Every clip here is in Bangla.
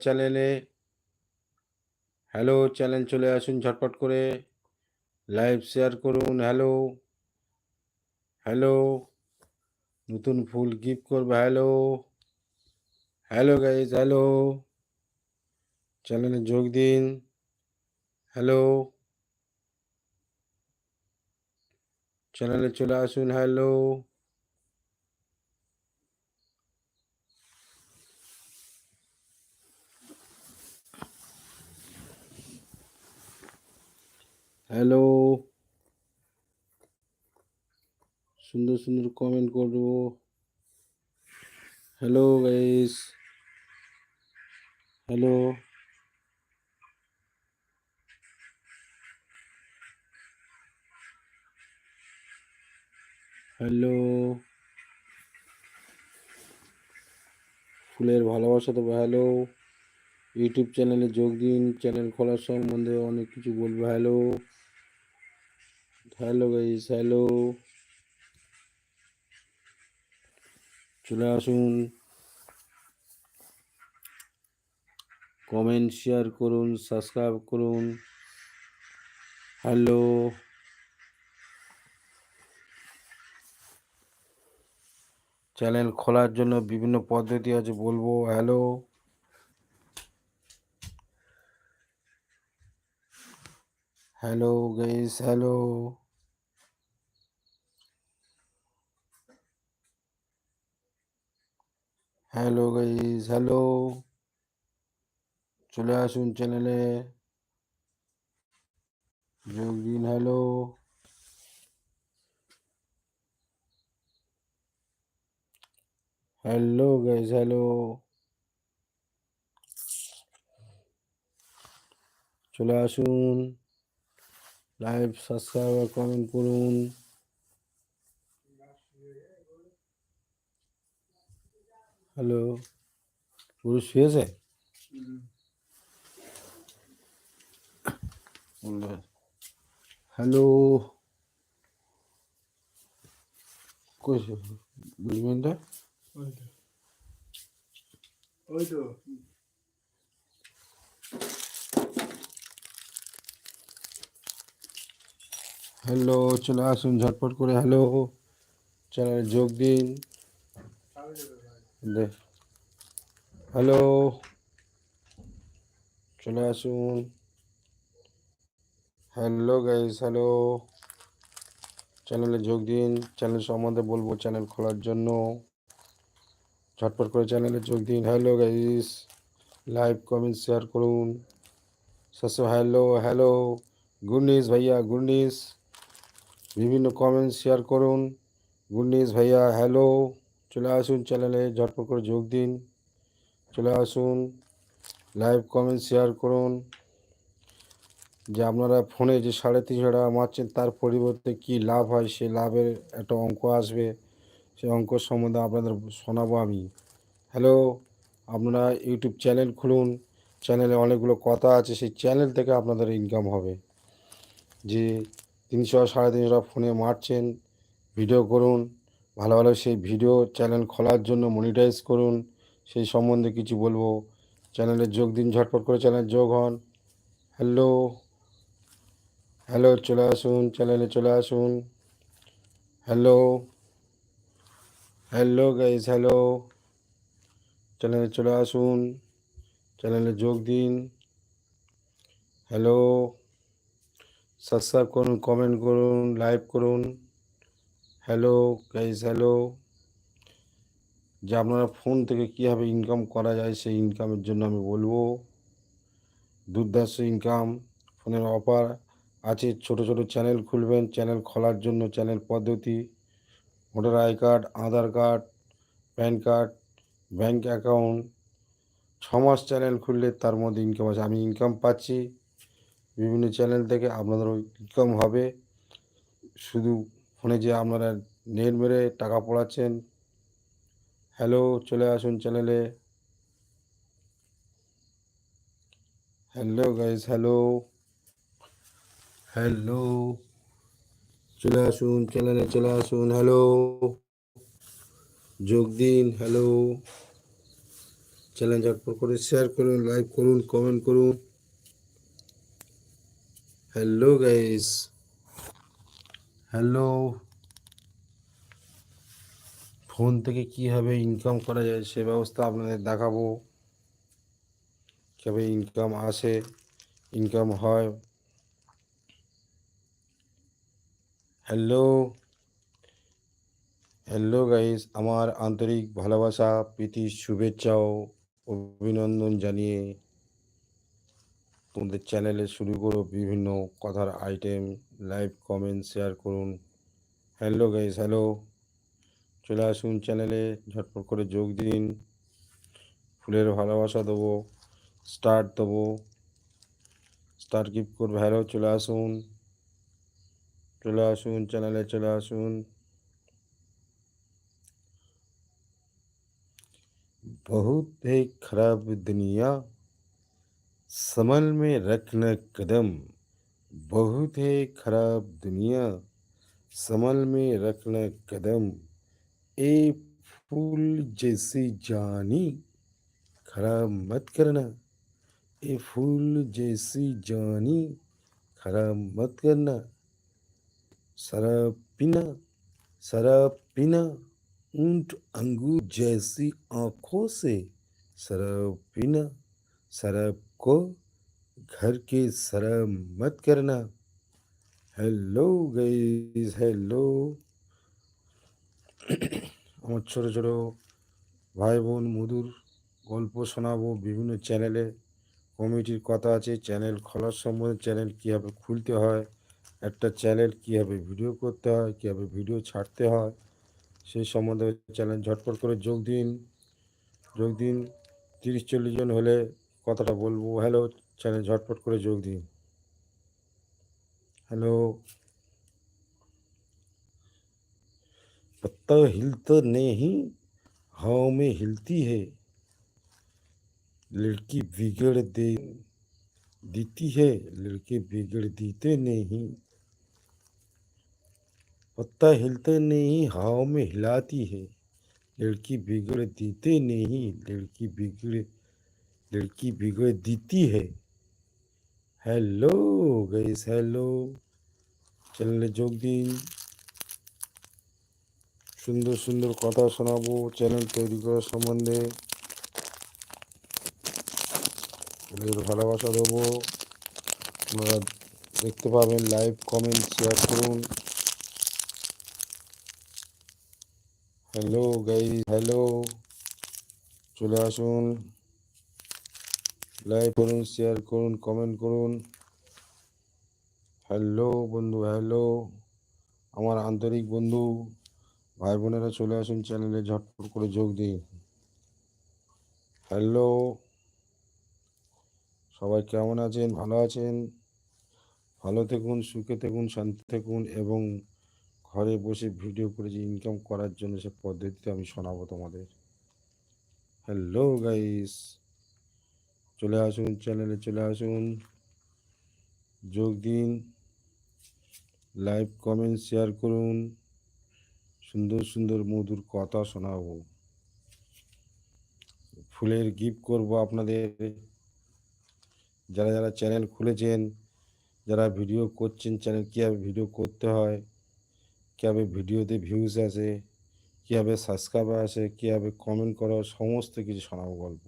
চ্যানেলে হ্যালো চ্যানেল চলে আসুন ঝটপট করে। লাইভ শেয়ার করুন হ্যালো হ্যালো নতুন ফুল গিফট করবে হ্যালো হ্যালো গাইজ হ্যালো চ্যানেলে যোগ দিন হ্যালো চ্যানেলে চলে আসুন হ্যালো হ্যালো সুন্দর কমেন্ট করব। হ্যালো গাইস হ্যালো হ্যালো ফুলের ভালোবাসা দেবো হ্যালো ইউটিউব চ্যানেলে যোগ দিন চ্যানেল খোলার সম্বন্ধে অনেক কিছু বলব। হ্যালো হ্যালো গাইস হ্যালো চলে আসুন। কমেন্ট শেয়ার করুন সাবস্ক্রাইব করুন। হ্যালো চ্যানেল খোলার জন্য বিভিন্ন পদ্ধতি আছে, বলব। Hello hello guys hello hello guys hello চলে আসুন চ্যানেলে যোগ দিন হ্যালো হ্যালো গাইস হ্যালো চলে আসুন। লাইভ সাবস্ক্রাইব কমেন্ট করুন। হ্যালো পুরো শুয়েছে? হ্যালো। কইছে বুঝবেন তো ওই তো হ্যালো চলে আসুন ঝটপট করে হ্যালো। চ্যানেলে যোগ দিন। দে হ্যালো চলে আসুন হ্যালো গাইস হ্যালো চ্যানেলে যোগ দিন। চ্যানেল সম্বন্ধে বলব চ্যানেল খোলার জন্য। ঝটপট করে চ্যানেলে যোগ দিন। Hello guys live comment share করুন। সসো হ্যালো হ্যালো গুড নিউজ ভাইয়া গুড নিউজ বিভিন্ন কমেন্ট শেয়ার করুন। গুড নিউজ ভাইয়া হ্যালো চলে আসুন চ্যানেলে ঝটপট করে যোগ দিন। চলে আসুন লাইভ কমেন্ট শেয়ার করুন। যে আপনারা ফোনে যে সাড়ে তিনশো টাকা মারছেন, তার পরিবর্তে কি লাভ হয়? সেই লাভের একটা অঙ্ক আসবে। সেই অঙ্ক সম্বন্ধে আপনাদের শোনাবো আমি। হ্যালো আপনারা ইউটিউব চ্যানেল খুলুন। চ্যানেলে অনেকগুলো কথা আছে, সেই চ্যানেল থেকে আপনাদের ইনকাম হবে। যে তিনশো সাড়ে তিনশো টাকা ফোনে মারছেন ভিডিও করুন। ভালো ভালো সেই ভিডিও চ্যানেল খোলার জন্য মনিটাইজ করুন। সেই সম্বন্ধে কিছু বলব। চ্যানেলে যোগ দিন, ঝটপট করে চ্যানেল যোগ হন। হ্যালো হ্যালো চলে আসুন, চ্যানেলে চলে আসুন। হ্যালো হ্যালো গাইজ হ্যালো চ্যানেলে চলে আসুন, চ্যানেলে যোগ দিন। হ্যালো সাবস্ক্রাইব করুন কমেন্ট করুন লাইভ করুন। হ্যালো গাইজ হ্যালো যে আপনারা ফোন থেকে কীভাবে ইনকাম করা যায়, সেই ইনকামের জন্য আমি বলব। দুর্দান্ত ইনকাম ফোনের অফার আছে। ছোট ছোট চ্যানেল খুলবেন চ্যানেল খোলার জন্য চ্যানেল পদ্ধতি। Voter I card Aadhaar card PAN card bank account ছ মাস চ্যানেল খুললে তার মধ্যে ইনকাম আছে। আমি ইনকাম পাচ্ছি। বিভিন্ন চ্যানেল থেকে আপনাদেরও ইনকাম হবে। শুধু ফোনে যে আপনারা নেট মেরে টাকা পড়াচ্ছেন। হ্যালো চলে আসুন চ্যানেলে হ্যালো গাইস হ্যালো হ্যালো চলে আসুন চ্যানেলে চলে আসুন হ্যালো যোগ দিন হ্যালো চ্যানেল ঝটপট করে শেয়ার করুন লাইক করুন কমেন্ট করুন। হ্যালো গাইস হ্যালো ফোন থেকে কীভাবে ইনকাম করা যায় সে ব্যবস্থা আপনাদের দেখাবো। কীভাবে ইনকাম আসে ইনকাম হয়। হ্যালো হ্যালো গাইস আমার আন্তরিক ভালোবাসা, প্রীতি, শুভেচ্ছা ও অভিনন্দন জানিয়ে তোমাদের চ্যানেলে শুরু করো বিভিন্ন কথার আইটেম লাইভ কমেন্ট শেয়ার করুন হ্যালো গাইস হ্যালো চলে আসুন চ্যানেলে ঝটপট করে যোগ দিন ফুলের ভালোবাসা দেবো স্টার্ট দেবো স্টার গিফট করবে হ্যালো চলে আসুন চলে আসুন চ্যানেলে চলে আসুন बहुत है खराब दुनिया संभल में रखना कदम बहुत है खराब दुनिया, संभल में रखना कदम। ए फूल जैसी जानी, खराब मत करना। ए फूल जैसी जानी, खराब मत करना। शराब पीना शराब पीना, ऊँट अंगूर जैसी आँखों से शराब पीना, शराब को घर के शराब मत करना হ্যালো গাইজ হ্যালো আমার ছোট ছোট ভাই বোন মধুর গল্প শোনাবো বিভিন্ন চ্যানেলে কমিটির কথা আছে চ্যানেল খোলার সম্বন্ধে চ্যানেল কীভাবে খুলতে হয় একটা চ্যানেল কীভাবে ভিডিও করতে হয় কীভাবে ভিডিও ছাড়তে হয় সেই সম্বন্ধে চ্যানেল ঝটপট করে যোগ দিন যোগ দিন তিরিশ চল্লিশ জন হলে কথাটা বলবো হ্যালো চ্যানেল ঝটপট করে যোগ দিন हेलो पत्ता हिलता नहीं हवा में हिलती है लड़की बिगड़ दे देती है लड़के बिगड़ देते नहीं पत्ता हिलता नहीं हवा में हिलाती है लड़की बिगड़ देते नहीं लड़की बिगड़ लड़की बिगड़ देती है হ্যালো গাইস হ্যালো চ্যানেলে যোগ দিন সুন্দর সুন্দর কথা শোনাবো চ্যানেল তৈরি করার সম্বন্ধে ভালোবাসা দেবো আপনারা দেখতে পাবেন লাইভ কমেন্ট শেয়ার করুন হ্যালো গাইস হ্যালো চলে আসুন লাইক করুন শেয়ার করুন কমেন্ট করুন। হ্যালো বন্ধু হ্যালো আমার আন্তরিক বন্ধু, ভাই বোনেরা চলে আসুন চ্যানেলে ঝটপট করে যোগ দিন। হ্যালো সবাই কেমন আছেন? ভালো আছেন? ভালো থাকুন, সুখে থাকুন, শান্তি থাকুন এবং ঘরে বসে ভিডিও করে যে ইনকাম করার জন্য সে পদ্ধতিতে আমি শোনাবো তোমাদের। হ্যালো গাইস চলে আসুন চ্যানেলে চলে আসুন। যোগ দিন লাইভ কমেন্ট শেয়ার করুন। সুন্দর সুন্দর, মধুর কথা শোনাবো। ফুলের গিফট করব আপনাদের। যারা যারা চ্যানেল খুলেছেন, যারা ভিডিও করছেন চ্যানেল কীভাবে ভিডিও করতে হয়, কীভাবে ভিডিওতে ভিউজ আসে, কীভাবে সাবস্ক্রাইবার আসে, কীভাবে কমেন্ট করা, সমস্ত কিছু শোনাবো গল্প।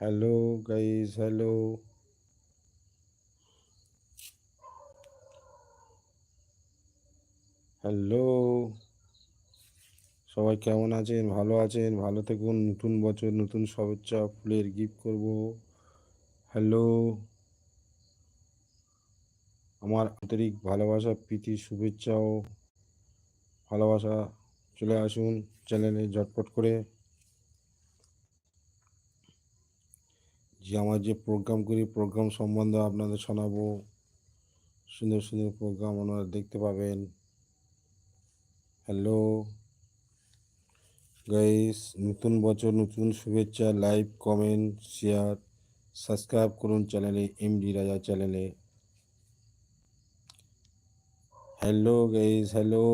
হ্যালো গাইস হ্যালো হ্যালো সবাই কেমন আছেন? ভালো আছেন? ভালো থাকুন। নতুন বছর, নতুন শুভেচ্ছা, ফুলের গিফট করব। হ্যালো আমার আন্তরিক ভালোবাসা, প্রীতি, শুভেচ্ছা ও ভালোবাসা চলে আসুন চ্যানেলে ঝটপট করে। যে আমার যে প্রোগ্রাম করি প্রোগ্রাম সম্বন্ধে আপনাদের শোনাবো। সুন্দর সুন্দর প্রোগ্রাম আপনারা দেখতে পাবেন। হ্যালো গাইস নতুন বছর, নতুন শুভেচ্ছা লাইভ কমেন্ট শেয়ার সাবস্ক্রাইব করুন চ্যানেলে এমডি রাজা চ্যানেলে। হ্যালো গাইস হ্যালো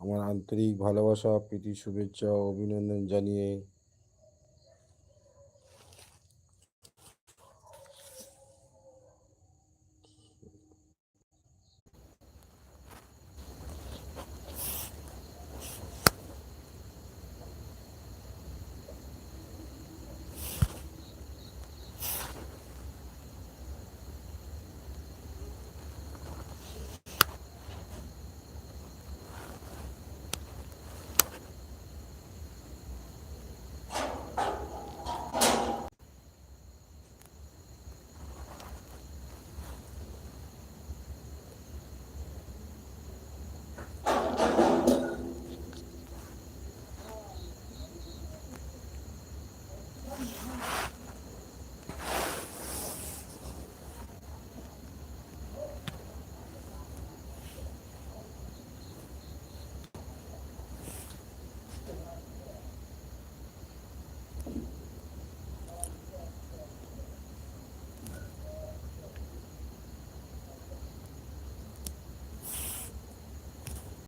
আমার আন্তরিক ভালোবাসা প্রীতি শুভেচ্ছা অভিনন্দন জানিয়ে